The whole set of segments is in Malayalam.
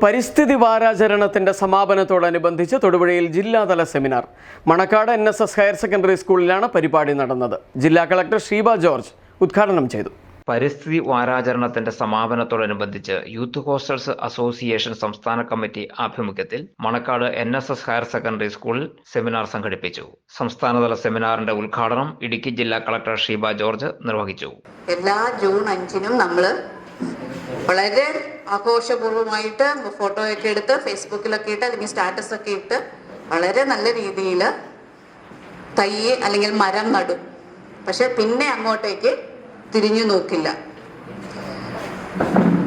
പരിസ്ഥിതി വാരാചരണത്തിന്റെ സമാപനത്തോടനുബന്ധിച്ച് തൊടുപുഴയിൽ ജില്ലാതല seminar. Manakkad N S S higher secondary സ്കൂളിലാണ് പരിപാടി നടന്നത്. ജില്ലാ കളക്ടർ ഷീബ ജോർജ് ഉദ്ഘാടനം ചെയ്തു. പരിസ്ഥിതി വാരാചരണത്തിന്റെ സമാപനത്തോടനുബന്ധിച്ച് യൂത്ത് ഹോസ്റ്റൽസ് അസോസിയേഷൻ സംസ്ഥാന കമ്മിറ്റി ആഭിമുഖ്യത്തിൽ Manakkad N S S higher secondary സ്കൂളിൽ സെമിനാർ സംഘടിപ്പിച്ചു. സംസ്ഥാനതല സെമിനാറിന്റെ ഉദ്ഘാടനം ഇടുക്കി ജില്ലാ കളക്ടർ ഷീബ ജോർജ് നിർവഹിച്ചു. എല്ലാ ജൂൺ അഞ്ചിനും നമ്മൾ വളരെ ആഘോഷപൂർവമായിട്ട് ഫോട്ടോയൊക്കെ എടുത്ത് ഫേസ്ബുക്കിലൊക്കെ ഇട്ട് അല്ലെങ്കിൽ സ്റ്റാറ്റസ് ഒക്കെ ഇട്ട് വളരെ നല്ല രീതിയിൽ തൈ അല്ലെങ്കിൽ മരം നടും. പക്ഷെ പിന്നെ അങ്ങോട്ടേക്ക് തിരിഞ്ഞു നോക്കില്ല.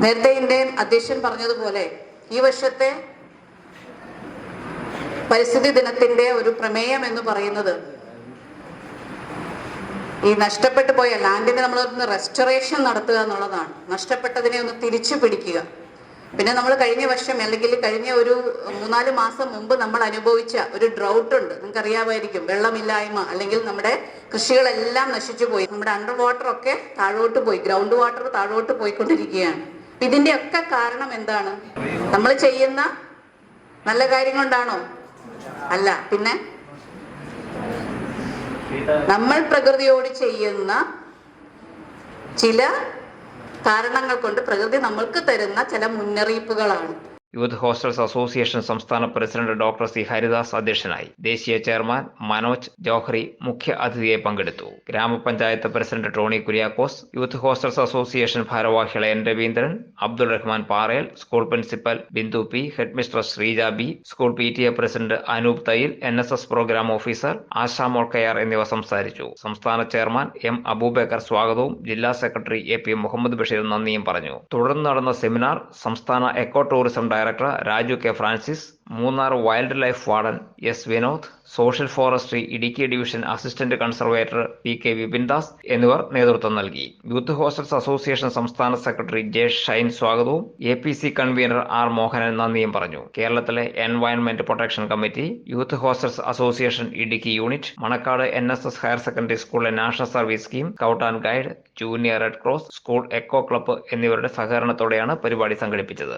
നേരത്തെ എന്റെ അധ്യക്ഷൻ പറഞ്ഞതുപോലെ ഈ വർഷത്തെ പരിസ്ഥിതി ദിനത്തിന്റെ ഒരു പ്രമേയം എന്ന് പറയുന്നത് ഈ നഷ്ടപ്പെട്ടു പോയ ലാൻഡിനെ നമ്മൾ ഒന്ന് റെസ്റ്റോറേഷൻ നടത്തുക എന്നുള്ളതാണ്. നഷ്ടപ്പെട്ടതിനെ ഒന്ന് തിരിച്ചു പിടിക്കുക. പിന്നെ നമ്മൾ കഴിഞ്ഞ വർഷം അല്ലെങ്കിൽ കഴിഞ്ഞ ഒരു മൂന്നാൽ മാസം മുമ്പ് നമ്മൾ അനുഭവിച്ച ഒരു ഡ്രൗട്ട് ഉണ്ട്. നിങ്ങൾക്ക് അറിയാമായിരിക്കും വെള്ളമില്ലായ്മ അല്ലെങ്കിൽ നമ്മുടെ കൃഷികളെല്ലാം നശിച്ചു പോയി. നമ്മുടെ അണ്ടർ വാട്ടർ ഒക്കെ താഴോട്ട് പോയി. ഗ്രൗണ്ട് വാട്ടർ താഴോട്ട് പോയിക്കൊണ്ടിരിക്കുകയാണ്. ഇതിന്റെ ഒക്കെ കാരണം എന്താണ്? നമ്മൾ ചെയ്യുന്ന നല്ല കാര്യം കൊണ്ടാണോ? അല്ല. പിന്നെ നമ്മൾ പ്രകൃതിയോട് ചെയ്യുന്ന ചില കാരണങ്ങൾ കൊണ്ട് പ്രകൃതി നമ്മൾക്ക് തരുന്ന ചില മുന്നറിയിപ്പുകളാണ്. യൂത്ത് ഹോസ്റ്റൽസ് അസോസിയേഷൻ സംസ്ഥാന പ്രസിഡന്റ് ഡോക്ടർ സി ഹരിദാസ് അധ്യക്ഷനായി. ദേശീയ ചെയർമാൻ മനോജ് ജോഹ്റി മുഖ്യ അതിഥിയെ പങ്കെടുത്തു. ഗ്രാമപഞ്ചായത്ത് president Tony Kuriakose youth hostels association ഭാരവാഹികൾ N Raveendran Abdul Rahman Parel school principal Bindu P headmistress Sreeja B school P T A president Anoop Thayyil N S S programme officer Asha Molkayar എന്നിവ സംസാരിച്ചു. സംസ്ഥാന ചെയർമാൻ എം അബൂബേക്കർ സ്വാഗതവും ജില്ലാ secretary A P Muhammad Basheer നന്ദിയും പറഞ്ഞു. തുടർന്ന് നടന്ന സെമിനാർ സംസ്ഥാന eco tourism director Raju K Francis Munnar wildlife warden S Vinod social forestry Idukki division assistant conservator P K Vipindas എന്നിവർ നേതൃത്വം നൽകി. യൂത്ത് ഹോസ്റ്റൽസ് അസോസിയേഷൻ സംസ്ഥാന സെക്രട്ടറി ജെ ഷൈൻ സ്വാഗതവും A P C convener R Mohanan നന്ദിയും പറഞ്ഞു. കേരളത്തിലെ environment protection committee youth hostels association Idukki unit Manakkad N S S higher secondary സ്കൂളിലെ national service scheme scout and guide junior red cross school eco club എന്നിവരുടെ സഹകരണത്തോടെയാണ് പരിപാടി സംഘടിപ്പിച്ചത്.